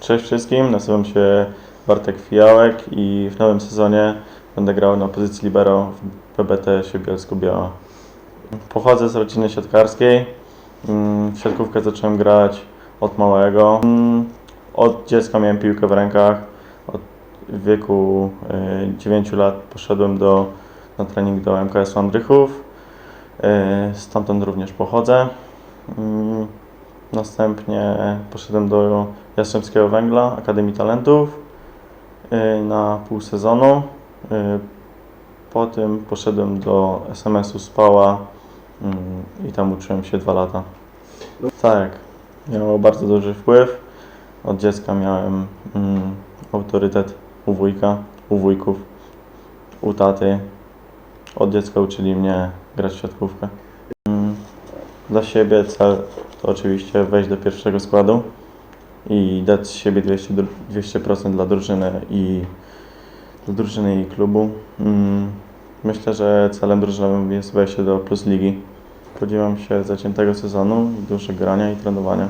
Cześć wszystkim, nazywam się Bartek Fijałek i w nowym sezonie będę grał na pozycji libero w PBT Bielsko-Biała. Pochodzę z rodziny siatkarskiej. Mm, W siatkówkę zacząłem grać od małego. Mm, Od dziecka miałem piłkę w rękach. Od wieku y, 9 lat poszedłem do, na trening do MKS Andrychów. Y, Stamtąd również pochodzę. Następnie poszedłem do Jastrzębskiego Węgla, Akademii Talentów y, na pół sezonu. Y, Po tym poszedłem do SMS-u Spała mm, i tam uczyłem się dwa lata. Tak, miało bardzo duży wpływ. Od dziecka miałem mm, autorytet u wujka, u wujków, u taty. Od dziecka uczyli mnie grać w siatkówkę. Mm, Dla siebie cel to oczywiście wejść do pierwszego składu i dać z siebie 200, dru- 200% dla drużyny i dla drużyny i klubu. Mm, Myślę, że celem drużynowym jest wejście do Plus Ligi. Spodziewam się zaciętego sezonu, dużo grania i trenowania.